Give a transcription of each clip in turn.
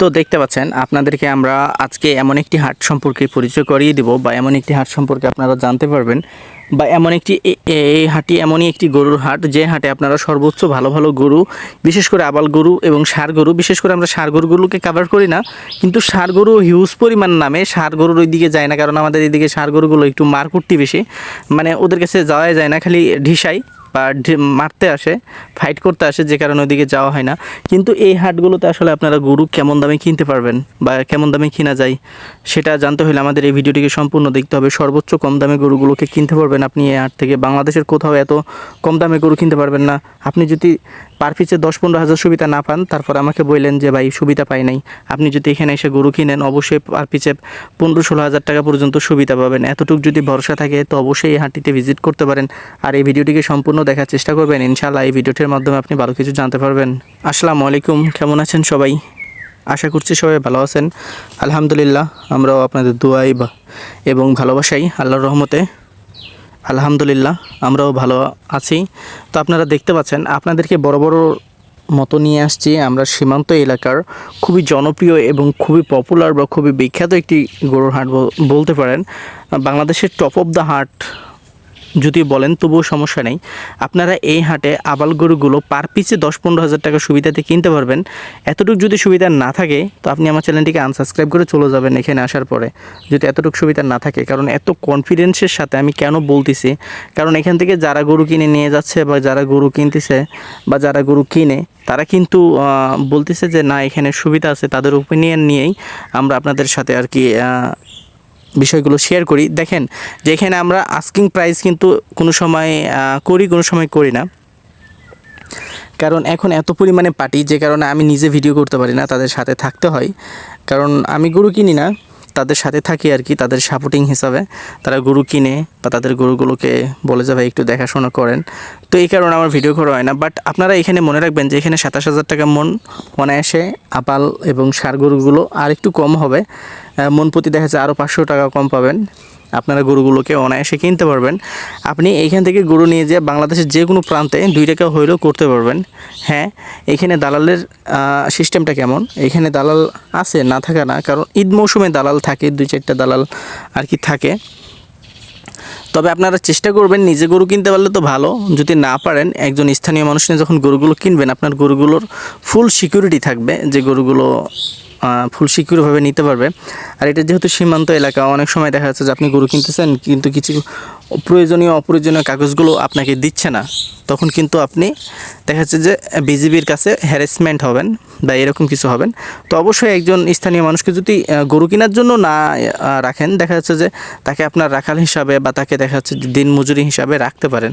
তো দেখতে পাচ্ছেন, আপনাদেরকে আমরা আজকে এমন একটি হাট সম্পর্কে পরিচয় করিয়ে দিব বা এমন একটি হাট সম্পর্কে আপনারা জানতে পারবেন বা এমন একটি এই হাটটি এমনই একটি গরুর হাট, যে হাটে আপনারা সর্বোচ্চ ভালো ভালো গরু, বিশেষ করে আবাল গরু এবং সার গরু, বিশেষ করে আমরা সার গরুগুলোকে কাভার করি না, কিন্তু সার গরু হিউজ পরিমাণ নামে সার গরুর ওই দিকে যায় না, কারণ আমাদের এদিকে সার গরুগুলো একটু মারকুট্টি বেশি মানে ওদের কাছে যাওয়াই যায় না, খালি ঢিসাই। বা মারতে আসে ফাইট করতে আসে, যে কারণে ওইদিকে যাওয়া হয় না। কিন্তু এই হাটগুলোতে আসলে আপনারা গরু কেমন দামে কিনতে পারবেন বা কেমন দামে কিনা যায়, সেটা জানতে হলে আমাদের এই ভিডিওটিকে সম্পূর্ণ দেখতে হবে। সর্বোচ্চ কম দামে গরুগুলোকে কিনতে পারবেন আপনি এই হাট থেকে। বাংলাদেশের কোথাও এত কম দামে গরু কিনতে পারবেন না। আপনি যদি পার পিছে দশ পনেরো হাজার সুবিধা না পান, তারপর আমাকে বললেন যে, ভাই, সুবিধা পাই নাই। আপনি যদি এখানে এসে গরু কিনেন, অবশ্যই পার পিছে পনেরো ষোলো হাজার টাকা পর্যন্ত সুবিধা পাবেন। এতটুকু যদি ভরসা থাকে, তো অবশ্যই এই হাটটিতে ভিজিট করতে পারেন। আর এই ভিডিওটিকে সম্পূর্ণ দেখার চেষ্টা করবেন। ইনশাআল্লাহ এই ভিডিওটির মাধ্যমে আপনি ভালো কিছু জানতে পারবেন। আসসালামু আলাইকুম। কেমন আছেন সবাই? আশা করছি সবাই ভালো আছেন। আলহামদুলিল্লাহ, আমরাও আপনাদের দোয়াই এবং ভালোবাসাই আল্লাহর রহমতে। আলহামদুলিল্লাহ, আমরাও ভালো আছি। তো আপনারা দেখতে পাচ্ছেন, আপনাদেরকে বড় বড় মতো নিয়ে আসছি আমরা সীমান্ত এলাকার খুবই জনপ্রিয় এবং খুবই পপুলার বা খুবই বিখ্যাত একটি গরুর হাট বলতে পারেন। বাংলাদেশের টপ অফ দ্য হাট যদি বলেন, তবুও সমস্যা নেই। আপনারা এই হাটে আবাল গরুগুলো পার পিছে দশ পনেরো হাজার টাকা সুবিধাতে কিনতে পারবেন। এতটুকু যদি সুবিধা না থাকে, তো আপনি আমার চ্যানেলটিকে আনসাবস্ক্রাইব করে চলে যাবেন এখানে আসার পরে। যদি এতটুকু সুবিধা না থাকে, কারণ এত কনফিডেন্সের সাথে আমি কেন বলতেছি? কারণ এখান থেকে যারা গরু কিনে নিয়ে যাচ্ছে বা যারা গরু কিনতেছে বা যারা গরু কিনে, তারা কিন্তু বলতেছে যে না, এখানে সুবিধা আছে, তাদের ওপিনিয়ন নিয়েই আমরা আপনাদের সাথে আর কি বিষয়গুলো শেয়ার করি। দেখেন যে এখানে আমরা আস্কিং প্রাইস কিন্তু কোনো সময় করি, কোনো সময় করি না। কারণ এখন এত পরিমাণে পার্টি যে কারণে আমি নিজে ভিডিও করতে পারি না, তাদের সাথে থাকতে হয়। কারণ আমি গরু কিনি না, তাদের সাথে থাকি আর কি, তাদের সাপোর্টিং হিসাবে। তারা গরু কিনে বা তাদের গরুগুলোকে বলে যাবে একটু দেখাশোনা করেন। তো এই কারণে আমার ভিডিও করা হয় না। বাট আপনারা এখানে মনে রাখবেন যে, এখানে সাতাশ হাজার টাকা মন অনায়াসে আপাল এবং সার গরুগুলো আর একটু কম হবে। মন প্রতি দেখা যাচ্ছে আরও পাঁচশো টাকা কম পাবেন। আপনারা গরুগুলোকে অনায়াসে কিনতে পারবেন। আপনি এইখান থেকে গরু নিয়ে যেয়ে বাংলাদেশের যে কোনো প্রান্তে দুই টাকা হইলেও করতে পারবেন। হ্যাঁ এখানে দালালের সিস্টেমটা কেমন? এখানে দালাল আছে, না থাকা না, কারণ ঈদ মৌসুমে দালাল থাকে, দুই চারটা দালাল আর কি থাকে। তবে আপনারা চেষ্টা করবেন নিজে গরু কিনতে পারলে তো ভালো। যদি না পারেন, একজন স্থানীয় মানুষ নিয়ে যখন গরুগুলো কিনবেন, আপনার গরুগুলোর ফুল সিকিউরিটি থাকবে যে গরুগুলো ফুল সিকিউরভাবে নিতে পারবে। আর এটা যেহেতু সীমান্ত এলাকা, অনেক সময় দেখা যাচ্ছে যে আপনি গরু কিনতেছেন, কিন্তু কিছু প্রয়োজনীয়, অপ্রয়োজনীয় কাগজগুলো আপনাকে দিচ্ছে না। তখন কিন্তু আপনি দেখা যাচ্ছে যে বিজিবির কাছে হ্যারাসমেন্ট হবেন বা এরকম কিছু হবেন। তো অবশ্যই একজন স্থানীয় মানুষকে যদি গরু কেনার জন্য না রাখেন, দেখা যাচ্ছে যে তাকে আপনার রাখাল হিসাবে বা তাকে দেখা যাচ্ছে যে দিন মজুরি হিসাবে রাখতে পারেন।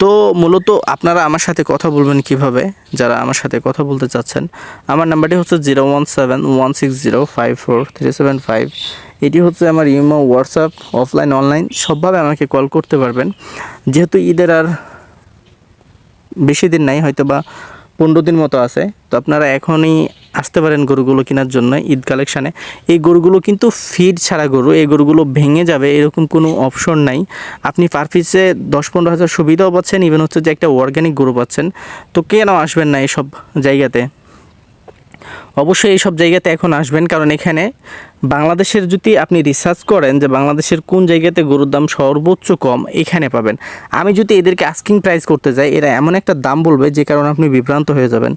তো মূলত আপনারা আমার সাথে কথা বলবেন কীভাবে? যারা আমার সাথে কথা বলতে চাচ্ছেন, আমার নাম্বারটি হচ্ছে zero one seven one six zero five four three seven five এটি হচ্ছে আমার ইমো, হোয়াটসঅ্যাপ, অফলাইন, অনলাইন, সবভাবে আমাকে কল করতে পারবেন। যেহেতু ঈদের আর বেশি দিন নাই হয়তো বা পনেরো দিন মতো আছে। তো আপনারা এখনই আসতে পারেন গরুগুলো কেনার জন্য ঈদ কালেকশানে। এই গরুগুলো কিন্তু ফিড ছাড়া গরু, এই গরুগুলো ভেঙে যাবে, এরকম কোনো অপশন নাই। আপনি পার পিসে দশ পনেরো হাজার সুবিধাও পাচ্ছেন ইভেন হচ্ছে যে একটা অর্গ্যানিক গরু পাচ্ছেন। তো কেন আসবেন না এসব জায়গাতে? অবশ্যই এইসব জায়গাতে এখন আসবেন, কারণ এখানে বাংলাদেশের যদি আপনি রিসার্চ করেন যে বাংলাদেশের কোন জায়গাতে গরুর দাম সর্বোচ্চ কম, এখানে পাবেন। আমি যদি এদেরকে আস্কিং প্রাইস করতে যাই, এরা এমন একটা দাম বলবে যে কারণে আপনি বিভ্রান্ত হয়ে যাবেন।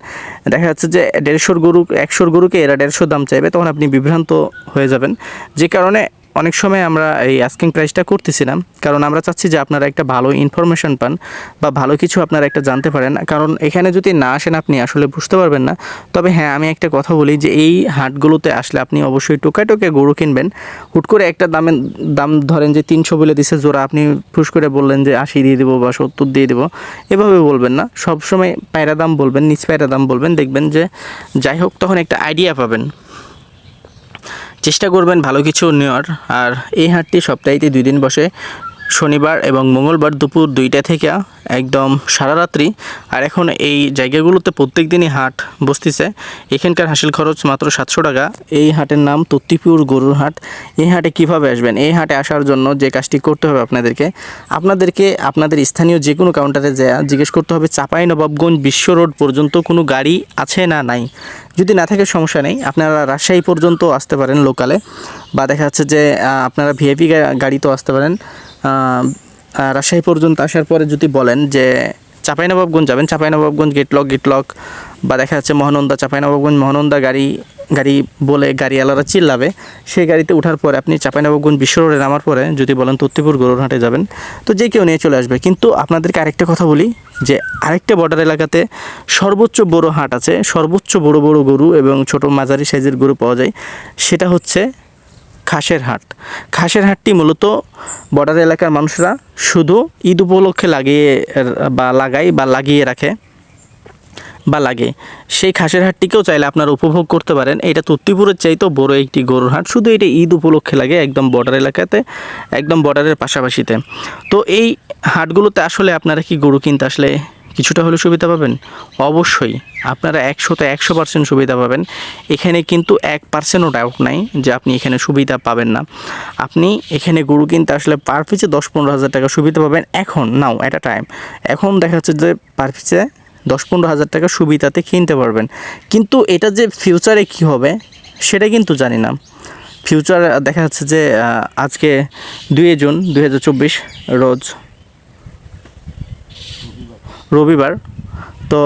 দেখা যাচ্ছে যে দেড়শোর গরু, একশোর গরুকে এরা দেড়শো দাম চাইবে, তখন আপনি বিভ্রান্ত হয়ে যাবেন। যে কারণে অনেক সময় আমরা এই আস্কিং প্রাইসটা করতেছিলাম, কারণ আমরা চাচ্ছি যে আপনারা একটা ভালো ইনফরমেশন পান বা ভালো কিছু আপনারা একটা জানতে পারেন। কারণ এখানে যদি না আসেন আপনি আসলে বুঝতে পারবেন না। তবে হ্যাঁ আমি একটা কথা বলি যে এই হাটগুলোতে আসলে আপনি অবশ্যই টোকায় টোকে গরু কিনবেন। হুট করে একটা দামে, দাম ধরেন যে তিনশো বলে দিছে জোড়া, আপনি ফুস করে বললেন যে আশি দিয়ে দেবো বা সত্তর দিয়ে দেবো, এভাবে বলবেন না। সবসময় পায়রা দাম বলবেন, নিচ পায়রা দাম বলবেন, দেখবেন যে যাই হোক, তখন একটা আইডিয়া পাবেন। চেষ্টা করবেন ভালো কিছু নেওয়ার। আর এই হাটটি সপ্তাহেতে দুই দিন বসে শনিবার এবং মঙ্গলবার দুপুর দুইটা থেকে একদম সারা রাত্রি। আর এখন এই জায়গাগুলোতে প্রত্যেক দিনই হাট বসতেছে। এখানকার হাসিল খরচ মাত্র সাতশো টাকা। এই হাটের নাম তত্তিপুর গরুর হাট। এই হাটে কীভাবে আসবেন? এই হাটে আসার জন্য যে কাজটি করতে হবে আপনাদেরকে আপনাদেরকে আপনাদের স্থানীয় যে কোনো কাউন্টারে যা জিজ্ঞেস করতে হবে চাপাই নবাবগঞ্জ বিশ্ব রোড পর্যন্ত কোনো গাড়ি আছে না নাই? যদি না থাকে সমস্যা নেই, আপনারা রাজশাহী পর্যন্ত আসতে পারেন লোকালে, বা দেখা যাচ্ছে যে আপনারা ভিআইপি গাড়িতেও আসতে পারেন। রাজশাহী পর্যন্ত আসার পরে যদি বলেন যে চাঁপাইনবাবগঞ্জ যাবেন, চাঁপাইনবাবগঞ্জ গেটলক গেটলক বা দেখা যাচ্ছে মহানন্দা, চাঁপাইনবাবগঞ্জ মহানন্দা গাড়ি গাড়ি বলে গাড়িওয়ালারা চিল্লাবে। সেই গাড়িতে ওঠার পরে আপনি চাঁপাইনবাবগঞ্জ বিশ্ব রোডে নামার পরে যদি বলেন তত্তিপুর গরুরহাটে যাবেন, তো যে কেউ নিয়ে চলে আসবে। কিন্তু আপনাদেরকে আরেকটা কথা বলি, যে আরেকটা বর্ডার এলাকাতে সর্বোচ্চ বড় হাট আছে, সর্বোচ্চ বড় বড় গরু এবং ছোট মাঝারি সাইজের গরু পাওয়া যায়। সেটা হচ্ছে খাসের হাট। খাসের হাটটি মূলত বর্ডার এলাকার মানুষরা শুধু ঈদ উপলক্ষে লাগিয়ে, বা লাগাই বা লাগিয়ে রাখে, বা লাগে। সেই খাসের হাটটিকেও চাইলে আপনারা উপভোগ করতে পারেন। এটা তত্তিপুরের চাইতেও বড় একটি গরুর হাট। শুধু এটা ঈদ উপলক্ষে লাগে একদম বর্ডার এলাকাতে, একদম বর্ডারের পাশাপাশিতে। তো এই হাটগুলোতে আসলে আপনারা কি গরু কিনতে আসলে কিছুটা হলেও সুবিধা পাবেন? অবশ্যই। আপনারা একশোতে একশো পার্সেন্ট সুবিধা পাবেন। এখানে কিন্তু এক পার্সেন্টও ডাউট নাই যে আপনি এখানে সুবিধা পাবেন না। আপনি এখানে গরু কিনতে আসলে পার পিছে দশ পনেরো হাজার টাকা সুবিধা পাবেন এখন নাও অ্যাট টাইম এখন দেখা যাচ্ছে যে পার পিছে দশ পনেরো হাজার টাকা সুবিধাতে কিনতে পারবেন। কিন্তু এটা যে ফিউচারে কি হবে, সেটা কিন্তু জানি না। ফিউচার দেখা যাচ্ছে যে আজকে দুই জুন দুই হাজার চব্বিশ, রোজ রবিবার। তো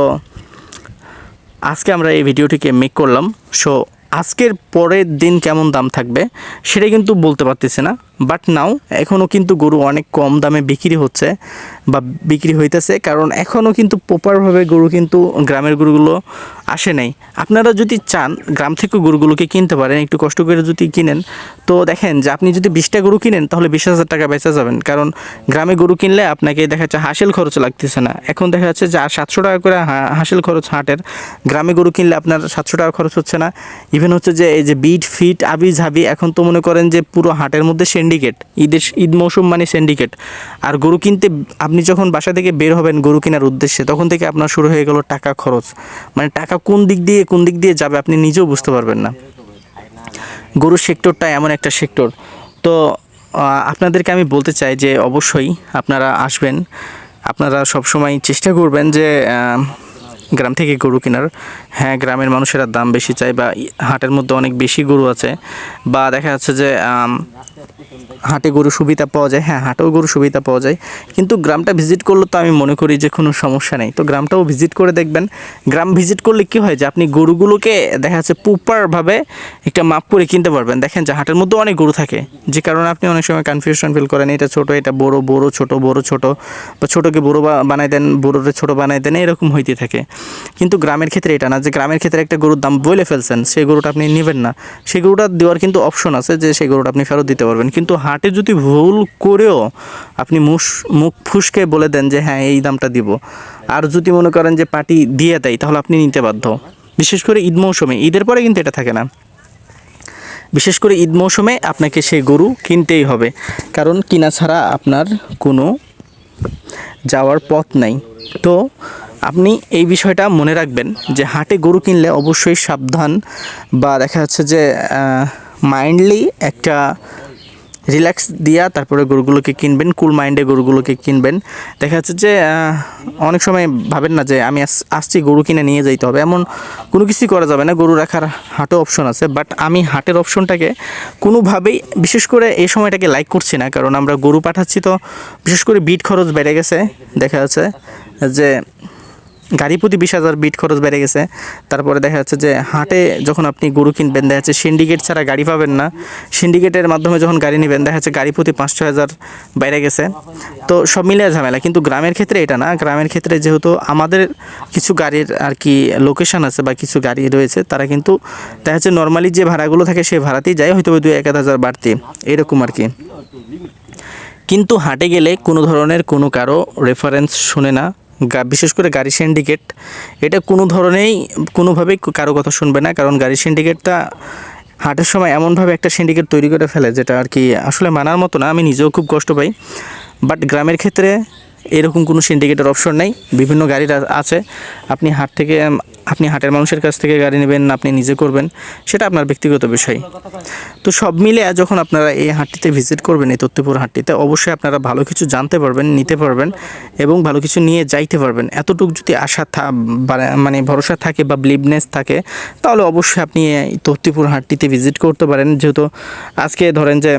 আজকে আমরা এই ভিডিওটিকে মেক করলাম। সো আজকের পরের দিন কেমন দাম থাকবে, সেটা কিন্তু বলতে পারতেছি না। বাট নাও এখনও কিন্তু গরু অনেক কম দামে বিক্রি হচ্ছে বা বিক্রি হইতেছে, কারণ এখনও কিন্তু প্রপারভাবে গরু কিন্তু গ্রামের গরুগুলো আসে নাই। আপনারা যদি চান গ্রাম থেকে গরুগুলোকে কিনতে পারেন, একটু কষ্ট করে যদি কিনেন, তো দেখেন যে আপনি যদি বিশটা গরু কিনেন, তাহলে বিশ হাজার টাকা বেচা যাবেন। কারণ গ্রামে গরু কিনলে আপনাকে দেখা যাচ্ছে হাসিল খরচ লাগতেছে না। এখন দেখা যাচ্ছে যে সাতশো টাকা করে হাসিল খরচ হাটের গ্রামে গরু কিনলে আপনার সাতশো টাকা খরচ হচ্ছে না। ইভেন হচ্ছে যে এই যে বিট ফিট আবি ঝাবি এখন তো মনে করেন যে পুরো হাটের মধ্যে সিন্ডিকেট ঈদের ঈদ মৌসুম মানে সিন্ডিকেট আর গরু কিনতে আপনি যখন বাসা থেকে বের হবেন গরু কেনার উদ্দেশ্যে, তখন থেকে আপনার শুরু হয়ে গেল টাকা খরচ। মানে টাকা কোন দিক দিয়ে, কোন দিক দিয়ে যাবে আপনি নিজেও বুঝতে পারবেন না। গরুর সেক্টরটা এমন একটা সেক্টর। তো আপনাদেরকে আমি বলতে চাই যে অবশ্যই আপনারা আসবেন। আপনারা সবসময় চেষ্টা করবেন যে গ্রাম থেকে গরু কেনার। হ্যাঁ গ্রামের মানুষেরা দাম বেশি চায় বা হাটের মধ্যে অনেক বেশি গরু আছে বা দেখা যাচ্ছে যে হাটে গরু সুবিধা পাওয়া যায়। হ্যাঁ হাটেও গরু সুবিধা পাওয়া যায়। কিন্তু গ্রামটা ভিজিট করলে তো আমি মনে করি যে কোনো সমস্যা নেই। তো গ্রামটাও ভিজিট করে দেখবেন। গ্রাম ভিজিট করলে কি হয় যে, আপনি গরুগুলোকে দেখা যাচ্ছে প্রপারভাবে একটা মাপ করে কিনতে পারবেন। দেখেন যে, হাটের মধ্যে অনেক গরু থাকে। যে কারণে আপনি অনেক সময় কনফিউশন ফিল করেন, এটা ছোট, এটা বড় বড়, ছোট বড়, ছোট বা ছোটকে বড় বানাই দেন, বড়রে ছোট বানাই দেন, এরকম হইতে থাকে। কিন্তু গ্রামের ক্ষেত্রে এটা না, যে গ্রামের ক্ষেত্রে একটা গরুর দাম বলে ফেলছেন, সেই গরুটা আপনি নেবেন না। সেই গরুটা দেওয়ার কিন্তু অপশন আছে যে সেই গরুটা আপনি ফেরত দিতে পারবেন। কিন্তু হাটে যদি ভুল করেও আপনি মুখ মুখ ফুসকে বলে দেন যে হ্যাঁ এই দামটা দিব। আর যদি মনে করেন যে পার্টি দিয়ে দেয়, তাহলে আপনি নিতে বাধ্য। বিশেষ করে ঈদ মৌসুমে, ঈদের পরে কিন্তু এটা থাকে না। বিশেষ করে ঈদ মৌসুমে আপনাকে সেই গরু কিনতেই হবে। কারণ কিনা ছাড়া আপনার কোনো যাওয়ার পথ নাই। তো আপনি এই বিষয়টা মনে রাখবেন যে হাটে গরু কিনলে অবশ্যই সাবধান বা দেখা যাচ্ছে যে মাইন্ডলি একটা রিল্যাক্স দিয়া তারপরে গরুগুলোকে কিনবেন কুল মাইন্ডে গরুগুলোকে কিনবেন। দেখা যাচ্ছে যে অনেক সময় ভাবেন না যে, আমি আস- আসছি, গরু কিনে নিয়ে যাইতে হবে। এমন কোনো কিছুই করা যাবে না। গরু রাখার হাটও অপশন আছে। বাট আমি হাটের অপশনটাকে কোনোভাবেই, বিশেষ করে এই সময়টাকে লাইক করছি না। কারণ আমরা গরু পাঠাচ্ছি তো, বিশেষ করে বিট খরচ বেড়ে গেছে। দেখা যাচ্ছে যে গাড়ি প্রতি বিশ হাজার বিট খরচ বেড়ে গেছে। তারপরে দেখা যাচ্ছে যে হাটে যখন আপনি গরু কিনবেন, দেখা যাচ্ছে সিন্ডিকেট ছাড়া গাড়ি পাবেন না। সিন্ডিকেটের মাধ্যমে যখন গাড়ি নেবেন, দেখা যাচ্ছে গাড়ি প্রতি পাঁচশো হাজার বেড়ে গেছে। তো সব মিলিয়ে ঝামেলা। কিন্তু গ্রামের ক্ষেত্রে এটা না। গ্রামের ক্ষেত্রে যেহেতু আমাদের কিছু গাড়ির আর কি লোকেশন আছে বা কিছু গাড়ি রয়েছে, তারা কিন্তু দেখা যাচ্ছে নর্মালি যে ভাড়াগুলো থাকে, সেই ভাড়াতেই যায়। হয়তো দুই, এক হাজার বাড়তি। এরকম আর কি। কিন্তু হাটে গেলে কোনো ধরনের কোনো কারও রেফারেন্স শুনে না। বিশেষ করে গাড়ি সিন্ডিকেট এটা কোনো ধরনেরই কোনোভাবেই কারও কথা শুনবে না। কারণ গাড়ি সিন্ডিকেটটা হাটের সময় এমনভাবে একটা সিন্ডিকেট তৈরি করে ফেলে, যেটা আর কি আসলে মানার মতো না। আমি নিজেও খুব কষ্ট পাই। বাট গ্রামের ক্ষেত্রে এরকম কোনো সিন্ডিকেটের অপশন নেই। বিভিন্ন গাড়ির আছে। আপনি হাট থেকে, আপনি হাটের মানুষের কাছ থেকে গাড়ি নেবেন, আপনি নিজে করবেন। সেটা আপনার ব্যক্তিগত বিষয়। তো সব মিলে যখন আপনারা এই হাটটিতে ভিজিট করবেন, এই তত্ত্বপুর হাটটিতে, অবশ্যই আপনারা ভালো কিছু জানতে পারবেন, নিতে পারবেন এবং ভালো কিছু নিয়ে যাইতে পারবেন। এতটুকু যদি আশা মানে ভরসা থাকে বা ব্লিভনেস থাকে, তাহলে অবশ্যই আপনি এই তত্ত্বপুর হাটটিতে ভিজিট করতে পারেন। যেহেতু আজকে ধরেন যে,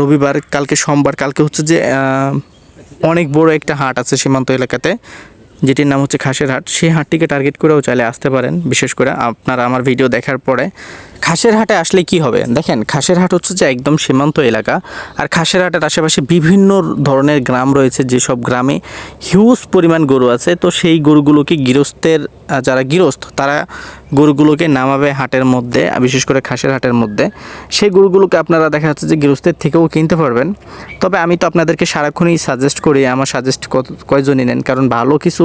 রবিবার, কালকে সোমবার, কালকে হচ্ছে যে অনেক বড় একটা হাট আছে সীমান্ত এলাকাতে, যেটির নাম হচ্ছে খাসের হাট। সেই হাটটিকে টার্গেট করেও চাইলে আসতে পারেন, বিশেষ করে আপনারা আমার ভিডিও দেখার পরে। খাসের হাটে আসলে কি হবে? দেখেন, খাসের হাট হচ্ছে যে একদম সীমান্ত এলাকা, আর খাসের হাটের আশেপাশে বিভিন্ন ধরনের গ্রাম রয়েছে, যেসব গ্রামে হিউজ পরিমাণ গরু আছে। তো সেই গরুগুলোকে গৃহস্থের যারা গৃহস্থ, তারা গরুগুলোকে নামাবে হাটের মধ্যে বিশেষ করে খাসের হাটের মধ্যে। সেই গরুগুলোকে আপনারা দেখা যাচ্ছে যে গৃহস্থের থেকেও কিনতে পারবেন। তবে আমি তো আপনাদেরকে সারাক্ষণই সাজেস্ট করি, আমার সাজেস্ট কয়জনই নেন? কারণ ভালো কিছু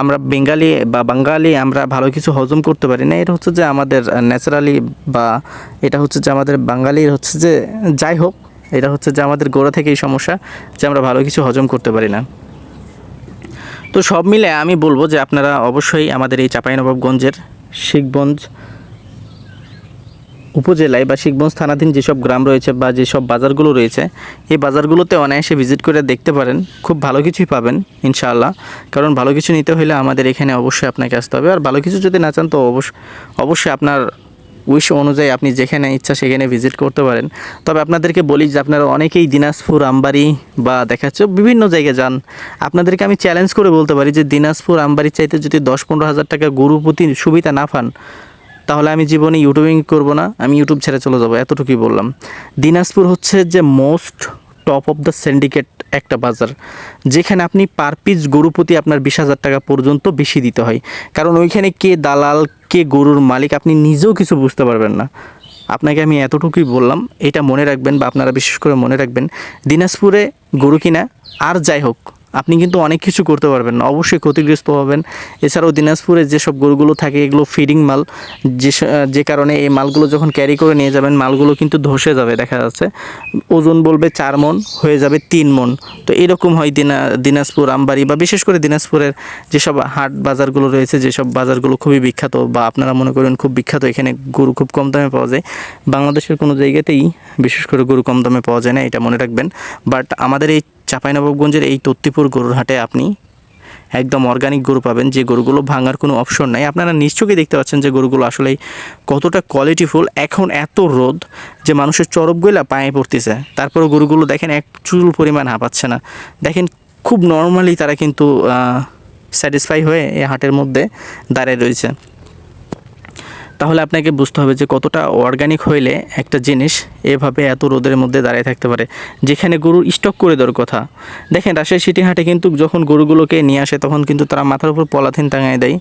আমরা বেঙ্গালি বা বাঙালি, আমরা ভালো কিছু হজম করতে পারি না। এটা হচ্ছে যে আমাদের ন্যাচারালি বা এটা হচ্ছে যে আমাদের বাঙালির হচ্ছে যে যাই হোক, এটা হচ্ছে যে আমাদের গোড়া থেকেই সমস্যা যে আমরা ভালো কিছু হজম করতে পারি না। তো সব মিলে আমি বলব যে আপনারা অবশ্যই আমাদের এই চাঁপাইনবাবগঞ্জের শিখগঞ্জ উপজেলায় বা শিখগঞ্জ থানাধীন যেসব গ্রাম রয়েছে বা যেসব বাজারগুলো রয়েছে, এই বাজারগুলোতে অনায়াসে ভিজিট করে দেখতে পারেন। খুব ভালো কিছুই পাবেন, ইনশাআল্লাহ। কারণ ভালো কিছু নিতে হলে আমাদের এখানে অবশ্যই আপনাকে আসতে হবে। আর ভালো কিছু যদি না চান, তো অবশ্য অবশ্যই আপনার উইশ অনুযায়ী আপনি যেখানে ইচ্ছা সেখানে ভিজিট করতে পারেন। তবে আপনাদেরকে বলি যে আপনারা অনেকেই দিনাজপুর, আমবাড়ি বা দেখাচ্ছে বিভিন্ন জায়গায় যান। আপনাদেরকে আমি চ্যালেঞ্জ করে বলতে পারি যে দিনাজপুর, আমবাড়ির চাইতে যদি দশ পনেরো হাজার টাকা গুরুপতি সুবিধা না পান, তাহলে আমি জীবনে ইউটিউবিং করব না, আমি ইউটিউব ছেড়ে চলে যাব, এতটুকুই বললাম। দিনাজপুর হচ্ছে যে most top of the syndicate একটা বাজার, যেখানে আপনি পার পিস গরু প্রতি আপনার বিশ হাজার টাকা পর্যন্ত বেশি দিতে হয়। কারণ ওইখানে কে দালাল, কে গরুর মালিক আপনি নিজেও কিছু বুঝতে পারবেন না। আপনাকে আমি এতটুকুই বললাম, এটা মনে রাখবেন বা আপনারা বিশেষ করে মনে রাখবেন, দিনাজপুরে গরু কিনা, আর যাই হোক আপনি কিন্তু অনেক কিছু করতে পারবেন, অবশ্যই ক্ষতিগ্রস্ত হবেন। এছাড়াও দিনাজপুরে যেসব গরুগুলো থাকে, এগুলো ফিডিং মাল, যে যে কারণে এই মালগুলো যখন ক্যারি করে নিয়ে যাবেন, মালগুলো কিন্তু ধসে যাবে, দেখা যাচ্ছে। ওজন বলবে চার মন, হয়ে যাবে তিন মন। তো এরকম হয় দিনা, দিনাজপুর আমবাড়ি বা বিশেষ করে দিনাজপুরের যেসব হাট বাজারগুলো রয়েছে, যেসব বাজারগুলো খুবই বিখ্যাত বা আপনারা মনে করেন খুব বিখ্যাত, এখানে গরু খুব কম দামে পাওয়া যায়। বাংলাদেশের কোনো জায়গাতেই বিশেষ করে গরু কম দামে পাওয়া যায় না, এটা মনে রাখবেন। বাট আমাদের এই চাঁপাইনবাবগঞ্জের এই তত্তিপুর গরুর হাটে আপনি একদম অর্গানিক গরু পাবেন। যে গরুগুলো ভাঙার কোনো অপশন নাই। আপনারা নিশ্চয়ই দেখতে পাচ্ছেন যে গরুগুলো আসলে কতটা কোয়ালিটিফুল এখন এত রোদ যে মানুষের চরবগুলা পায়ে পড়তেছে। তারপরে গরুগুলো দেখেন এক চুল পরিমাণ হাঁপাচ্ছে না। দেখেন খুব নর্মালি তারা কিন্তু স্যাটিসফাই হয়ে এই হাটের মধ্যে দাঁড়িয়ে রয়েছে। তাহলে আপনাকে বুঝতে হবে যে কতটা অর্গানিক হইলে একটা জিনিস এভাবে এত রোদের মধ্যে দাঁড়িয়ে থাকতে পারে। যেখানে গরুর স্টক করে দেওয়ার কথা। দেখেন, রাজশাহী সিটি হাটে কিন্তু যখন গরুগুলোকে নিয়ে আসে, তখন কিন্তু তারা মাথার উপর পলাথিন টাঙায় দেয়।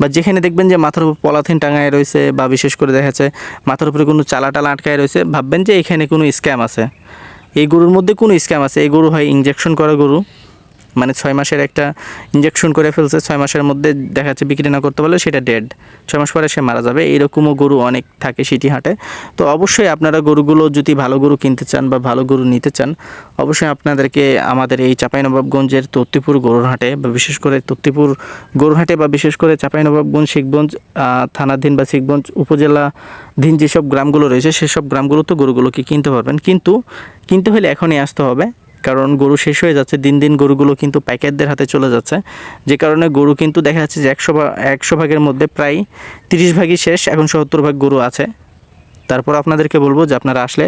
বা যেখানে দেখবেন যে মাথার উপর পলাথিন টাঙায় রয়েছে বা বিশেষ করে দেখা যাচ্ছে মাথার উপরে কোনো চালা টালা আটকায় রয়েছে, ভাববেন যে এখানে কোনো স্ক্যাম আছে। এই গরুর মধ্যে কোনো স্ক্যাম আছে। এই গরু হয় ইঞ্জেকশন করা গরু। মানে ছয় মাসের একটা ইঞ্জেকশন করে ফেলছে, ছয় মাসের মধ্যে দেখা যাচ্ছে বিক্রি না করতে পারলে সেটা ডেড ছয় মাস পরে সে মারা যাবে এরকমও গরু অনেক থাকে সিটি হাটে। তো অবশ্যই আপনারা গরুগুলো যদি ভালো গরু কিনতে চান বা ভালো গরু নিতে চান, অবশ্যই আপনাদেরকে আমাদের এই চাঁপাইনবাবগঞ্জের তত্তিপুর গরুর হাটে বা বিশেষ করে তত্তিপুর গরুর হাটে বা বিশেষ করে চাঁপাইনবাবগঞ্জ, শিখগঞ্জ থানাধীন বা শিখগঞ্জ উপজেলাধীন যেসব গ্রামগুলো রয়েছে, সেসব গ্রামগুলোতে গরুগুলোকে কিনতে পারবেন। কিন্তু, কিনতে হলে এখনই আসতে হবে। কারণ গরু শেষ হয়ে যাচ্ছে, দিন দিন গরুগুলো কিন্তু প্যাকেটদের হাতে চলে যাচ্ছে। যে কারণে গরু কিন্তু দেখা যাচ্ছে যে একশো একশো ভাগের মধ্যে প্রায় তিরিশ ভাগই শেষ, এখন সত্তর ভাগ গরু আছে। তারপর আপনাদেরকে বলব যে আপনারা আসলে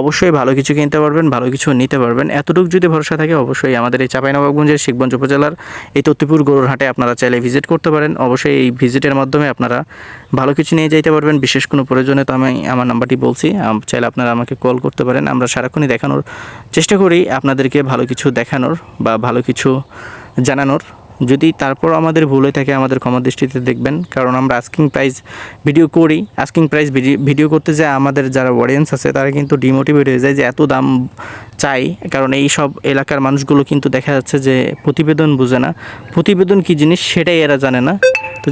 অবশ্যই ভালো কিছু কিনতে পারবেন, ভালো কিছু নিতে পারবেন। এতটুকু যদি ভরসা থাকে অবশ্যই আমাদের এই চাঁপাইনবাবগঞ্জের শিখগঞ্জ উপজেলার এই তত্তিপুর গরুর হাটে আপনারা চাইলে ভিজিট করতে পারেন। অবশ্যই এই ভিজিটের মাধ্যমে আপনারা ভালো কিছু নিয়ে যাইতে পারবেন। বিশেষ কোনো প্রয়োজনে তো আমি আমার নাম্বারটি বলছি চাইলে আপনারা আমাকে কল করতে পারেন। আমরা সারাক্ষণই দেখানোর চেষ্টা করি আপনাদেরকে ভালো কিছু দেখানোর বা ভালো কিছু জানানোর। যদি তারপর আমাদের ভুল হয়ে থাকে, আমাদের ক্ষমা দৃষ্টিতে দেখবেন। কারণ আমরা আস্কিং প্রাইস ভিডিও করি। আস্কিং প্রাইস ভিডিও করতে যায় আমাদের যারা অডিয়েন্স আছে, তারা কিন্তু ডিমোটিভেট হয়ে যায় যে এত দাম চাই। কারণ এই সব এলাকার মানুষগুলো কিন্তু দেখা যাচ্ছে যে প্রতিবেদন বুঝে না। প্রতিবেদন কী জিনিস সেটাই এরা জানে না। তো